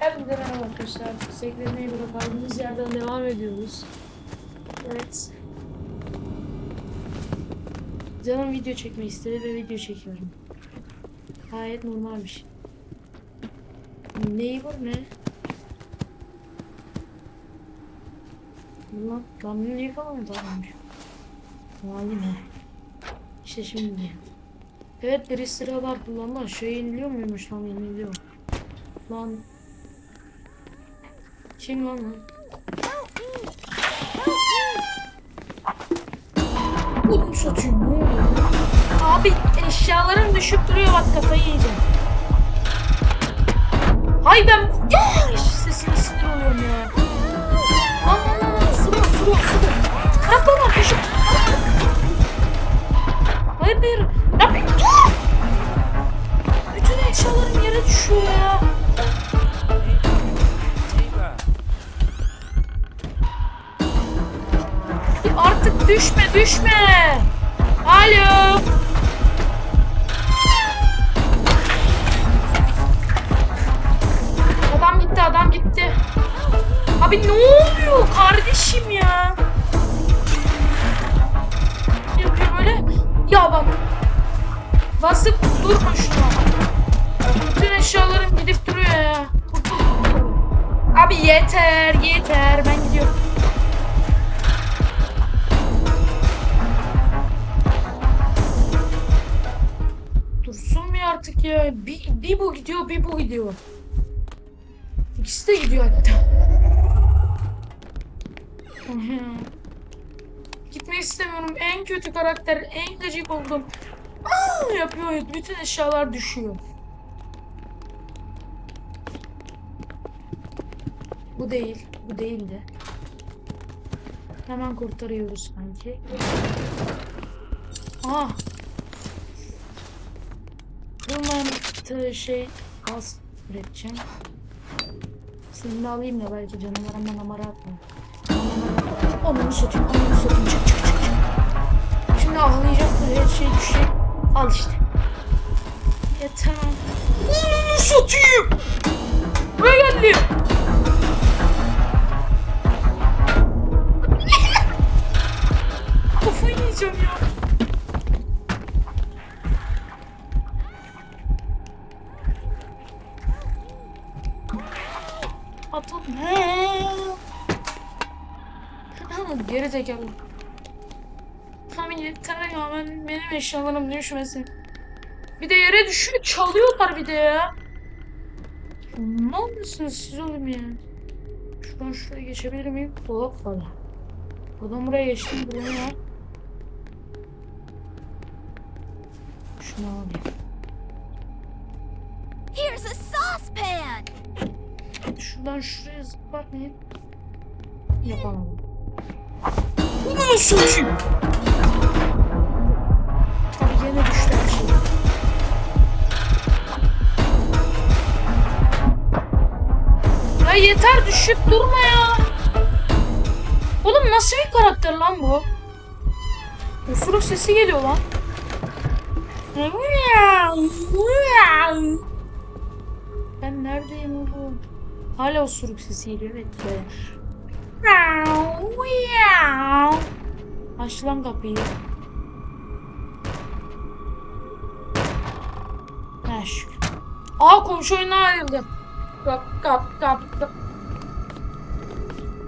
Hepinize merhaba arkadaşlar. Sekreterine bırak kaldığımız yerden devam ediyoruz. Evet. Canım video çekmek istedi ve video çekiyorum. Gayet normalmiş. Neighbor ne? Lan, niye falan davranmış? Vay ne? İşte şimdi. Evet bir sıralar kullanılan şey yeniliyor muymuş lan yeniliyor. Lan. Kim lan lan? Oğlum satayım ne oluyor? Abi eşyalarım düşüp duruyor bak kafayı yiyeceğim. Hay ben sesini sinir oluyorum ya. Lan lan lan lan sürüyor sürüyor düşme İkisi de gidiyor hatta. Gitmek istemiyorum. En kötü karakter, en gıcık oldum. Aa, yapıyor. Bütün eşyalar düşüyor. Bu değil. Bu değildi. Hemen kurtarıyoruz sanki. Aa. Bundan t- şey az üreteceğim. De alayım da belki canavar ama namara atma. Onu satayım, onu satayım. Çık çık çık çık. Şimdi ağlayacak her şey düşecek. Al işte. Yeter. Onu satayım. Buraya geldim. Geri zekalı. Tam yeter ya ben, benim eşyalarım düşmesin. Bir de yere düşüyor çalıyorlar bir de ya. Ne olmuşsunuz siz oğlum ya? Şuradan şuraya geçebilir miyim? Dolap falan. Buradan buraya geçtim. Buraya var? Şunu alayım. Here's a saucepan! Şuradan şuraya Yapamadım. Bunu satayım. Tabii yine düştü şey. Ya yeter düşüp durma ya. Oğlum nasıl bir karakter lan bu? Usuruk sesi geliyor lan. Ben neredeyim oğlum? Hala osuruk sesi geliyor evet böyle. Aç lan kapıyı. Ha. Aa komşu oyundan ayrıldı. Kap kap kap kap.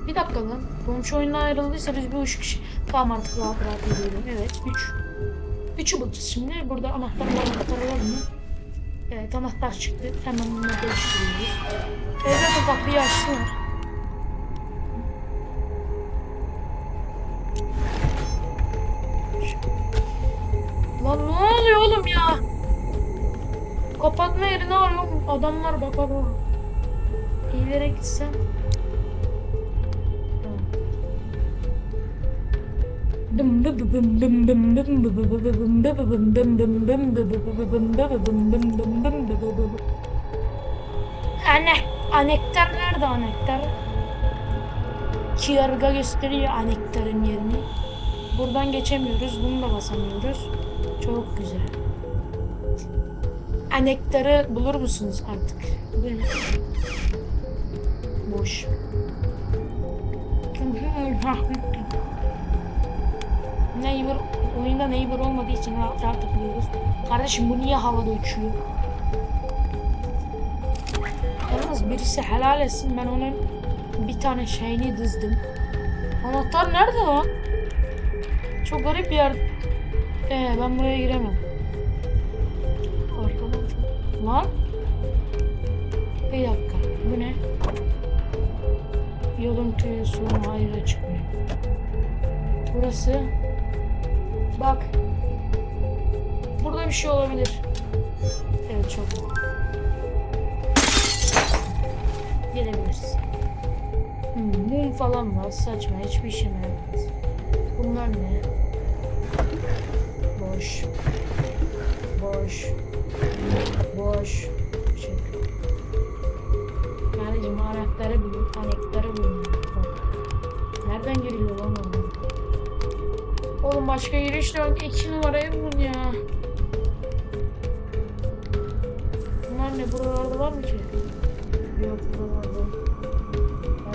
Bir dakika lan. Komşu oyundan ayrıldıysa biz bir üç kişi. Tamam artık rahat rahat yürüyelim. Evet üç. Üçü bulacağız şimdi. Burada anahtarlar anahtar var mı? Evet anahtar çıktı. Hemen bunları değiştiriyoruz. Evet o kapıyı açtılar. Lan ne oluyor oğlum ya? Kapatma yerini arıyorum. Adamlar bak bak bak. İyilere gitsem. Anne, anektar nerede anektar? Kiarga gösteriyor anektarın yerini. Buradan geçemiyoruz, bunu da basamıyoruz. Çok güzel. Anektarı bulur musunuz artık? Benim. Boş. neighbor, oyunda neighbor olmadığı için rahat rahat takılıyoruz. Kardeşim bu niye havada uçuyor? Yalnız birisi helal etsin ben onun bir tane şeyini dızdım. Anahtar nerede lan? Çok garip bir yer ee, ben buraya giremem. Arkadan. Lan? Bir dakika. Bu ne? Yolun tüyü sonu ayrı çıkmıyor. Burası. Bak. Burada bir şey olabilir. Evet çok. Gelebiliriz. Hmm, mum falan var. Saçma. Hiçbir işime yaramaz. Bunlar ne? Boş. Boş. Boş. Şey. Kardeşim anahtarı bul. Anahtarı bul. Nereden giriliyor lan oradan? Oğlum başka giriş yok. İki numarayı bulun ya. Bunlar ne? Buralarda var mı ki? Yok buralarda.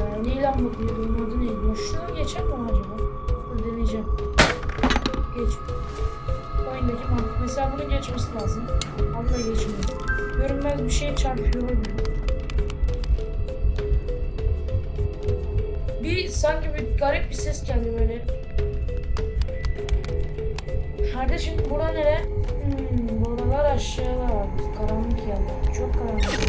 Ee, bu? Bunun adı neydi? Boşluğa geçer mi acaba? Deneyeceğim. Geç. Mesela bunun geçmesi lazım. Ama da geçmiyor. Görünmez bir şey çarpıyor. Bir sanki bir garip bir ses geldi böyle. Kardeşim bura nere? Hmm, buralar aşağıda. Karanlık ya. Çok karanlık.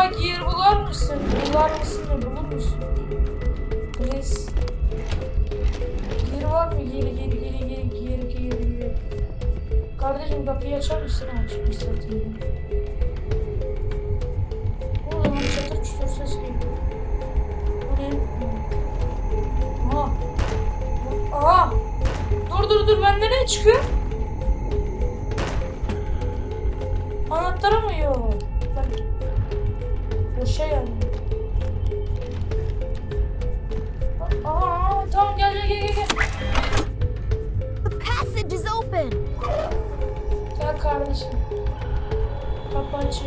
Daha gear bular mısın? Bular mısın bulur musun? Please. Gear var mı? Gear gear gear gear gear gear gear. Kardeşim kapıyı açar mısın? Açmış zaten. O zaman çatır çutur ses geliyor. Bu ne? Aha. Aha. Dur dur dur bende ne çıkıyor? Kapı açık.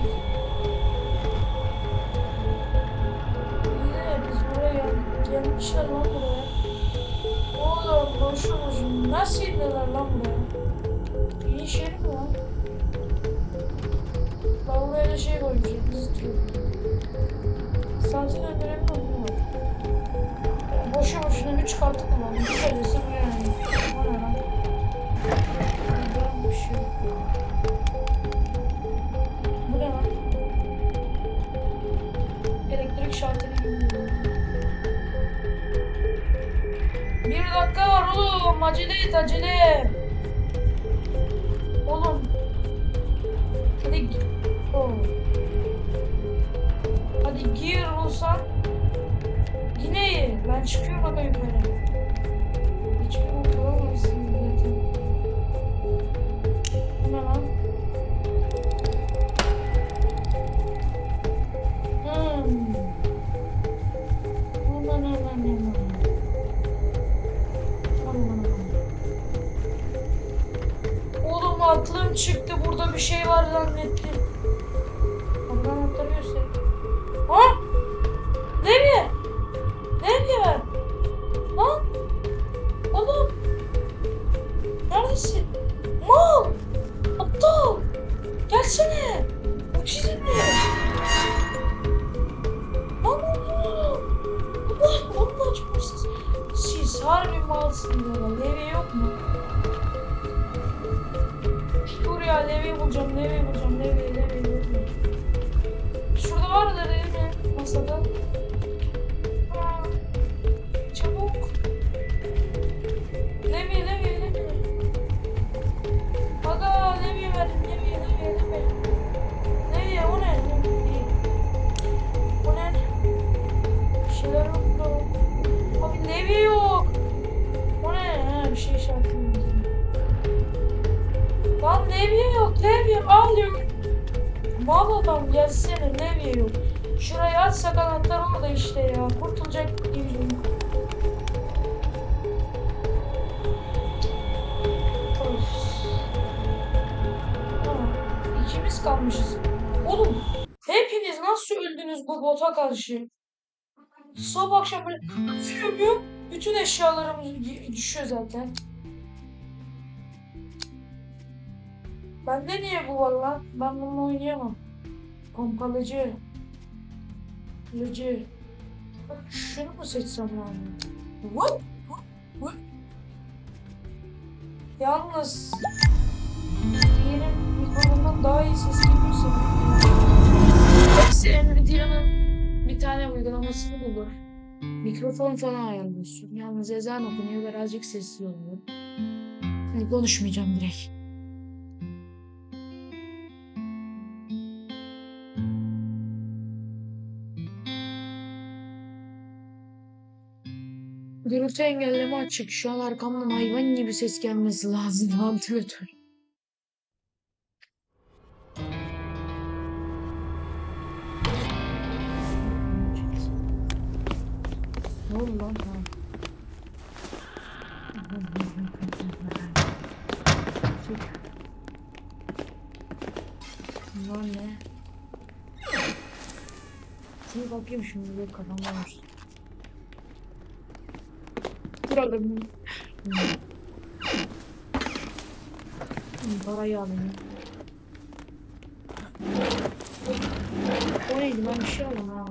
İyi de biz buraya. Gelmişler lan buraya. Oğlum boşu boşu. Nasıl indiler lan buraya? İyi şey mi lan? Ben buraya da şey koymuşum. Sadece önemli mi var? Ya Boşu boşuna bir çıkarttık ulan. Bir söylese bu yani. O ne lan? Burada bir şey yok Oğlum acele et acele. Oğlum. Hadi gi- Oo. Hadi gir olsan. Yine iyi. Ben çıkıyorum aga yukarı. Bulacağım, Levi bulacağım, Levi, Levi, Levi. Şurada vardır mi? Masada. Aa, çabuk. Levi, Levi, Levi. Aga Levi verin, Levi, Levi, Levi. Levi, o ne? Levi. O ne? Bir şeyler yok da. Abi Levi yok. O ne? Ha, bir şey işaretledim. Lan Levi Levi al. Mal adam gelsene Levi yok. Şurayı açsak anahtar orada işte ya. Kurtulacak. Tamam. İkimiz kalmışız. Oğlum hepiniz nasıl öldünüz bu bota karşı? Sabah akşam böyle fiyo bütün eşyalarımız düşüyor zaten. Bende niye bu var? Ben bununla oynayamam. Pompalıcı.Lıcı. Bak Şunu mu seçsem lan? What? What? Yalnız benim mikrofonumdan daha iyi ses geliyorsa Hepsi Nvidia'nın bir tane uygulamasını bulur. Mikrofon falan ayarlıyorsun. Yalnız ezan okunuyor birazcık sessiz oluyor. Hani konuşmayacağım direkt. Gürültü engelleme açık. Şu an arkamdan hayvan gibi ses gelmesi lazım. Vantilatör. Ne oldu lan? Bunlar ne? Şuna bakayım şimdi kafamda olmuş. Hmm, Parayı alayım. O neydi lan bir şey aldım ha.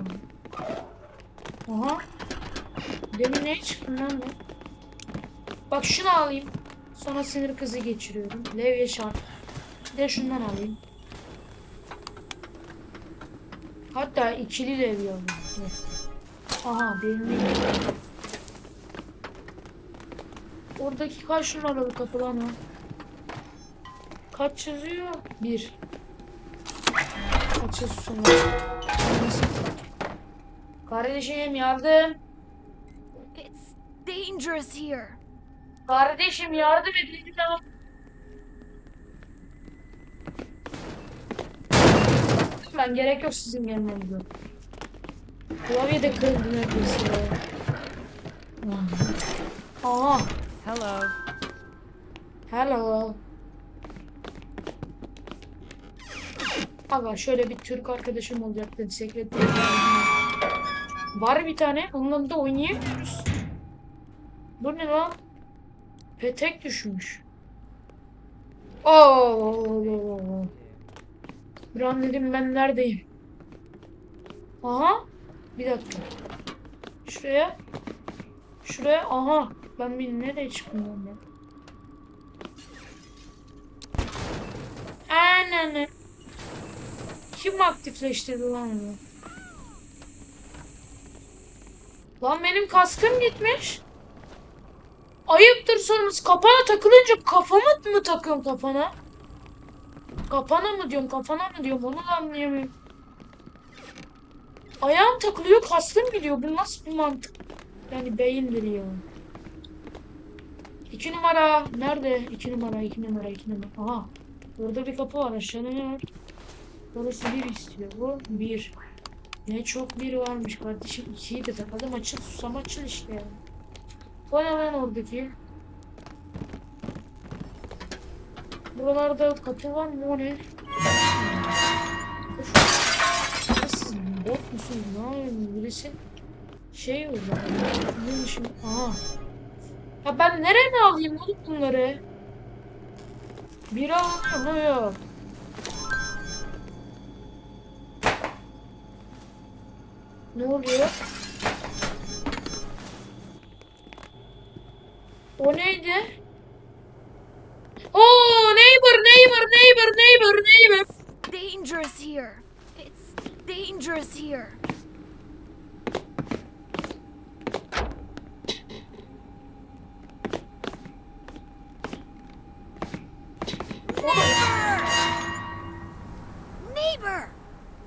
Aha. Demin ne çıktı lan bu? Bak şunu alayım. Sonra sinir kızı geçiriyorum. Levye şart. Bir de şundan alayım. Hatta ikili levye alayım. Aha benim de Oradaki kaç numaralı kapı lan o? Kaç yazıyor? Bir. Kaç yazıyor? Kardeşim yardım. It's dangerous here. Kardeşim yardım edin. Tamam. Ben gerek yok sizin gelmenize. Klavye de kırıldı neredeyse. ya. Aha. Hello. Hello. Aga şöyle bir Türk arkadaşım olacaktı. Sekreter. Var bir tane. Onunla da oynayamıyoruz. Bu ne lan? Petek düşmüş. Oo. Bir an dedim ben neredeyim? Aha. Bir dakika. Şuraya. Şuraya. Aha. Ben bir nereye lan ben? Ananı. Kim aktifleştirdi lan onu? Lan benim kaskım gitmiş. ayıptır sorması. Kapana takılınca kafamı mı takıyorum kafana? Kapana mı diyorum, kafana mı diyorum onu da anlayamıyorum. Ayağım takılıyor, kastım gidiyor. Bu nasıl bir mantık? Yani beyindir ya. İki numara. Nerede? İki numara, iki numara, iki numara. Aha. Burada bir kapı var. Aşağıda ne var? Burası bir istiyor. Bu bir. Ne çok biri varmış kardeşim. İkiyi de takalım. Açıl susam açıl işte ya. Bu ne lan oradaki? Buralarda kapı var mı? O ne? Siz bot musunuz? Ne yapıyorsunuz? Birisi şey oldu. Şimdi... Aha. Ya ben nereye alayım oğlum bunları? Biri? Yok. Ne oluyor? O neydi? Oo neighbor neighbor neighbor neighbor neighbor. Dangerous here. It's dangerous here.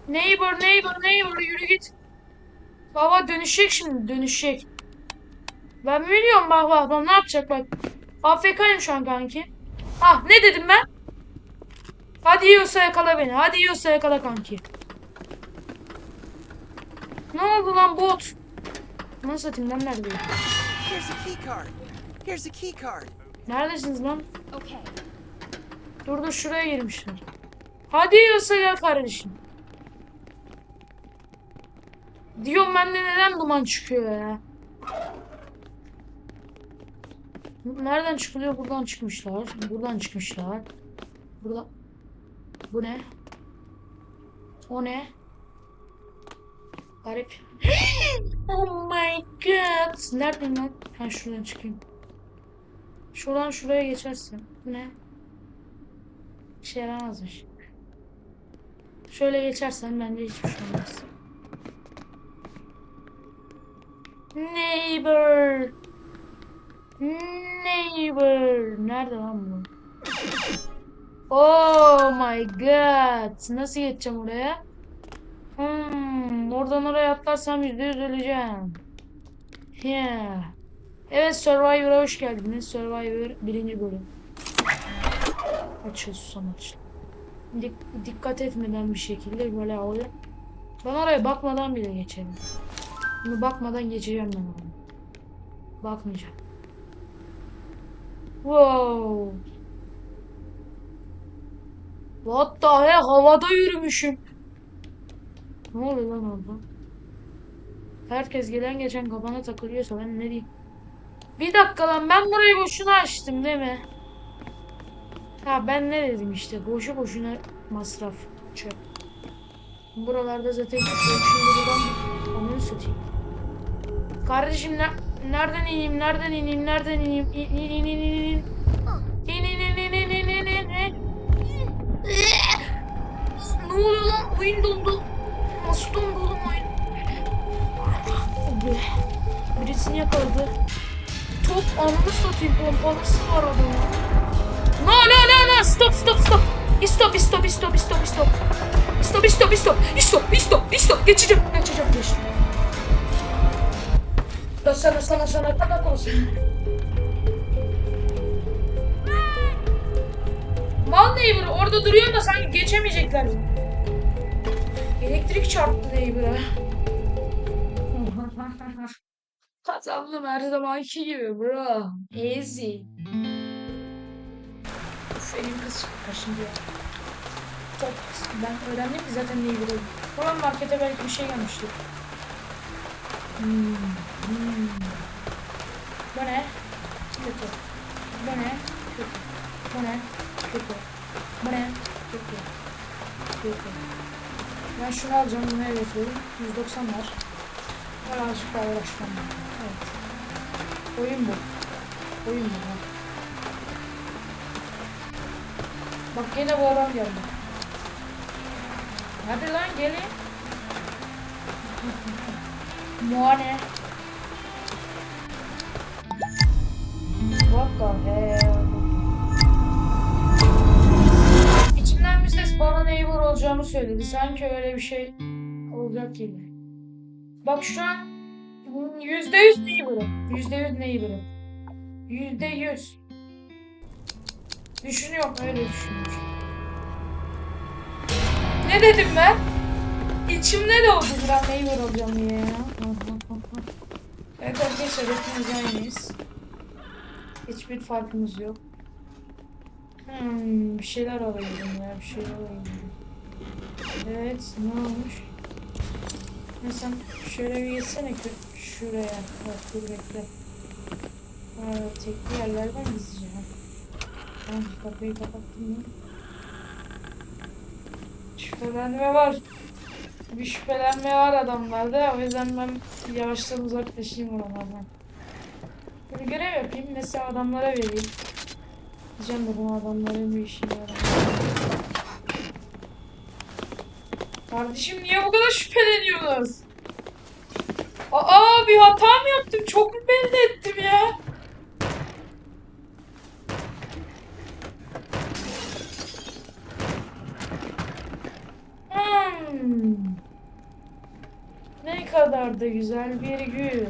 Neighbor neighbor neighbor yürü git. Baba dönüşecek şimdi dönüşecek. Ben biliyorum bak bak bak ne yapacak bak. AFK'yim şu an kanki. Ah ne dedim ben? Hadi yiyorsa yakala beni. Hadi yiyorsa yakala kanki. Ne oldu lan bot? Nasıl satayım ben neredeyim? Here's a key card. Here's a key card. Neredesiniz lan? Okay. Dur dur şuraya girmişler. Hadi yiyorsa gel kardeşim. Diyorum ben de neden duman çıkıyor ya? Nereden çıkılıyor? Buradan çıkmışlar. Buradan çıkmışlar. Burada. Bu ne? O ne? Garip. oh my god. Nereden lan? Ha şuradan çıkayım. Şuradan şuraya geçersin. Bu ne? İşe yaramazmış. Şöyle geçersen bence hiçbir şey olmaz. Neighbor. Neighbor. Nerede lan bu? Oh my god. Nasıl geçeceğim oraya? Hmm, oradan oraya atlarsam yüzde yüz öleceğim. Yeah. Evet Survivor'a hoş geldiniz. Survivor birinci bölüm. Açıl susam açıl. Dik- dikkat etmeden bir şekilde böyle alayım. Ben oraya bakmadan bile geçerim. Bunu bakmadan geçeceğim ben oraya. Bakmayacağım. Wow. What the heck? Havada yürümüşüm. Ne oluyor lan orada? Herkes gelen geçen kafana takılıyorsa ben ne diyeyim? Bir dakika lan ben burayı boşuna açtım değil mi? Ha ben ne dedim işte boşu boşuna masraf çöp. Buralarda zaten yok şimdi buradan onu satayım. Kardeşim ne, nereden ineyim? Nereden ineyim? Nereden ineyim? İn in in in in. İn in in in in in in in. Ne oluyor lan? Oyun dondu. Nasıl dondu oğlum oyun? Birisini yakaladı. Top anını satayım pompalısı var adamın. No no no no stop stop stop. Stop stop stop stop stop. Stop stop stop stop stop stop stop. Geçeceğim geçeceğim geçeceğim. Sana sana sana kadar olsun. Mal neighbor orada duruyor da sanki geçemeyecekler. Elektrik çarptı neighbor'a. Kazandım her zamanki gibi bro. Easy. Elim kız kaşındı ya. Çok ben öğrendim ki zaten biliyorum. Falan markete belki bir şey gelmiştir. Hmm. Hmm. Bu ne? Kötü. Bu ne? Kötü. Bu ne? Kötü. Bu ne? Kötü. Kötü. Ben şunu alacağım, bunu götürüyorum. 190 var. Birazcık daha uğraşmam. Evet. Oyun bu. Oyun bu. Bak yine bu adam geldi. Hadi lan gelin. Muane. İçimden bir ses bana neighbor olacağımı söyledi. Sanki öyle bir şey olacak gibi. Bak şu an yüzde yüz neighbor'ım. Yüzde yüz neighbor'ım. Yüzde yüz. Düşünüyorum öyle düşünüyorum. Ne dedim ben? İçimde de oldu ben neighbor olacağım diye ya. Evet arkadaşlar hepimiz aynıyız. Hiçbir farkımız yok. Hmm, bir şeyler alayım ya, bir şeyler alayım. Evet, ne olmuş? Ya sen şöyle bir geçsene ki şuraya. Bak dur bekle. Ha, tekli yerlerden gizleyeceğim. Tamam, kapıyı kapattım mı? Şüphelenme var. Bir şüphelenme var adamlarda. O yüzden ben yavaştan uzaklaşayım oralardan. Bir görev yapayım. Mesela adamlara vereyim. Diyeceğim de bu adamların bir işine yarar. Kardeşim niye bu kadar şüpheleniyorsunuz? Aa bir hata mı yaptım? Çok mu belli ettim ya? Hmm. Ne kadar da güzel bir gün.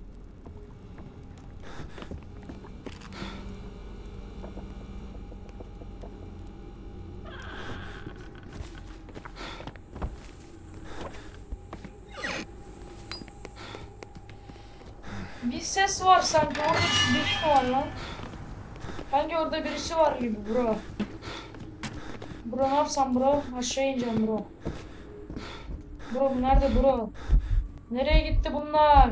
ses var sanki orada biri mi var lan? Sanki orada birisi var gibi bro. Bro ne yapsam bro? Aşağı ineceğim bro. Bro nerede bro? Nereye gitti bunlar?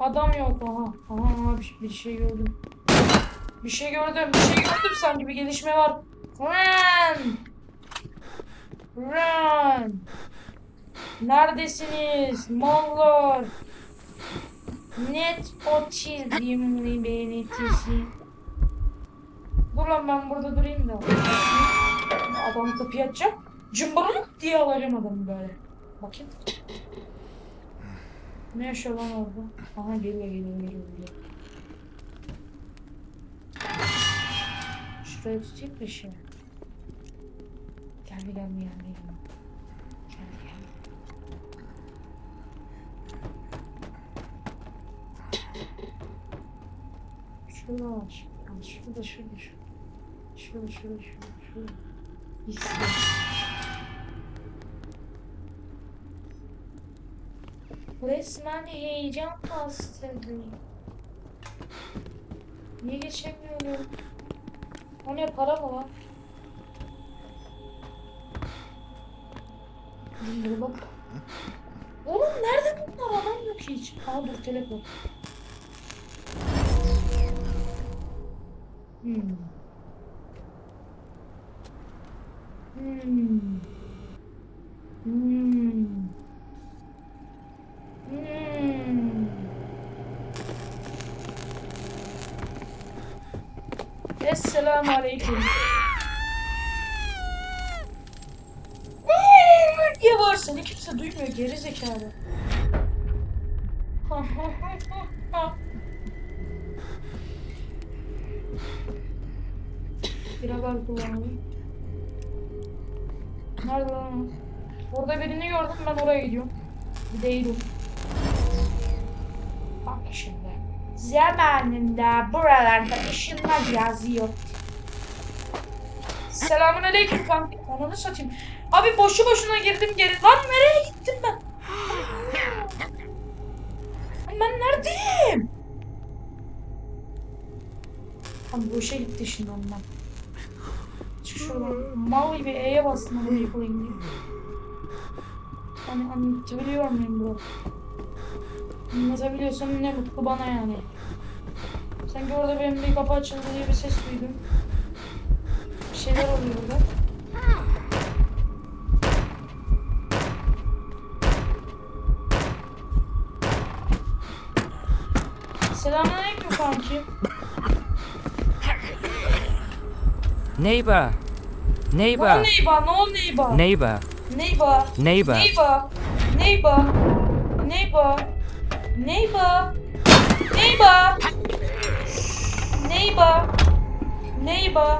Adam yok. Aha, aha bir, bir şey gördüm. Bir şey gördüm. Bir şey gördüm sanki bir gelişme var. Run! Run! Neredesiniz? Mallar! Net otizmli benetisi. Dur lan ben burada durayım da. Adam kapıyı açacak. Cımbırlık diye alacağım adamı böyle. Bakayım. Ne yaşıyor lan orada? Aha geliyor geliyor geliyor geliyor. Şuraya tutayım da şey. Geldi geldi geldi. Geldi Şurada var. Yani şurada şurada şurada. Şurada şurada şurada şurada. İşte. Resmen heyecan bastırdı. Niye geçemiyorum? O ne para mı lan? Dur bak. Oğlum nerede bunlar? Adam yok hiç. Aa dur telefon. Hmm. Hmm. Hmm. Hmm. Esselamu aleyküm. Eee, diye var seni kimse duymuyor geri zekalı. Biralar kullanalım. Nerede lan? Orada birini gördüm ben oraya gidiyorum. Değilim. Bak şimdi. Zamanında buralarda ışınlar yazıyor. Selamun aleyküm kanka. Ananı satayım. Abi boşu boşuna girdim geri. Lan nereye gittim ben? Ben neredeyim? Abi boşa gitti şimdi ondan. Şuradan. Mal gibi E'ye bastım onu yıkılayım diye. Hani anlatabiliyor muyum bro? Anlatabiliyorsun ne mutlu bana yani. Sanki orada benim bir kapı açıldı diye bir ses duydum. Bir şeyler oluyor burada. Selamünaleyküm kankim. Neighbor. Ne Neighbor. ol neyba? Ne ol neyba? Neighbor. Neyba? Neighbor. Neighbor. Neighbor. Neighbor. Neighbor. Neighbor. Neighbor. Neighbor.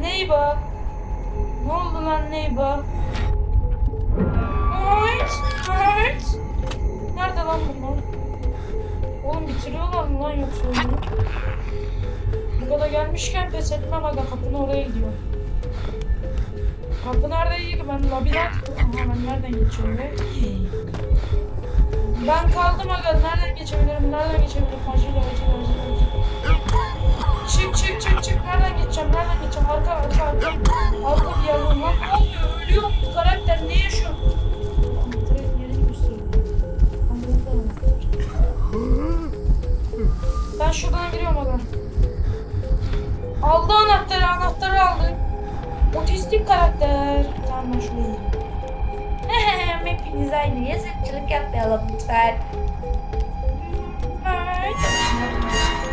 Neighbor. Ne oldu lan neighbor? Evet. Evet. Nerede lan bunlar? Oğlum bitiriyorlar mı lan yoksa oyunu? Bu kadar gelmişken pes etmem aga kapının oraya gidiyor. Kapı nerede iyi ki ben labirent Aha ben nereden geçiyorum be? Ben kaldım aga. Nereden geçebilirim? Nereden geçebilirim? Acele acele acele Otistik karakter. Tamam gireyim. Hepiniz aynı yazıkçılık yapmayalım lütfen.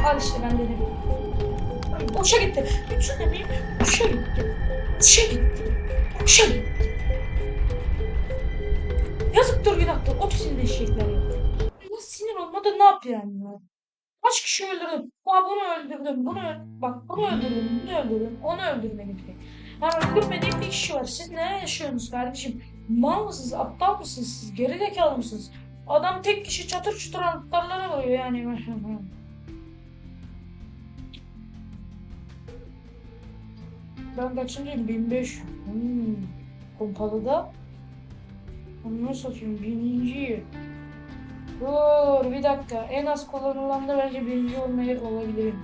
Al işte ben dedim. Boşa gitti. Bütün emeğim boşa gitti. Boşa gitti. Boşa gitti. Yazıktır günahtır. Otizmli eşekler ya. Ya sinir olmadı ne yap yani ya? Kaç kişi öldürdüm? Aa, bunu öldürdüm, bunu öl bak bunu öldürdüm, bunu öldürdüm, onu öldürmedim ki. Ha öldürmediğim bir kişi var. Siz ne yaşıyorsunuz kardeşim? Mal mısınız, aptal mısınız siz, gerizekalı mısınız? Adam tek kişi çatır çutur anahtarlara koyuyor yani. Ben kaçıncıyım? 1500. Hmm. Pompalıda. Onu satayım? Birinci. Dur bir dakika. En az kullanılan da bence birinci olmayı olabilirim.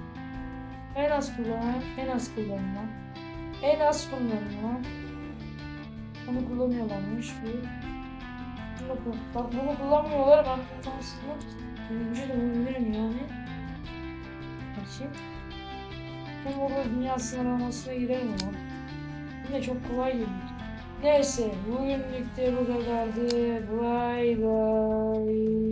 En az kullanan, en az kullanılan. En az kullanılan. Onu kullanıyorlarmış. Bu. Bak, bak bunu kullanmıyorlar. Ben aslında birinci de olabilirim yani. Açayım. Hem orada dünya sınırlamasına girerim ama. Yine çok kolay gelir. Neyse bugünlük de bu kadardı. Bye bye.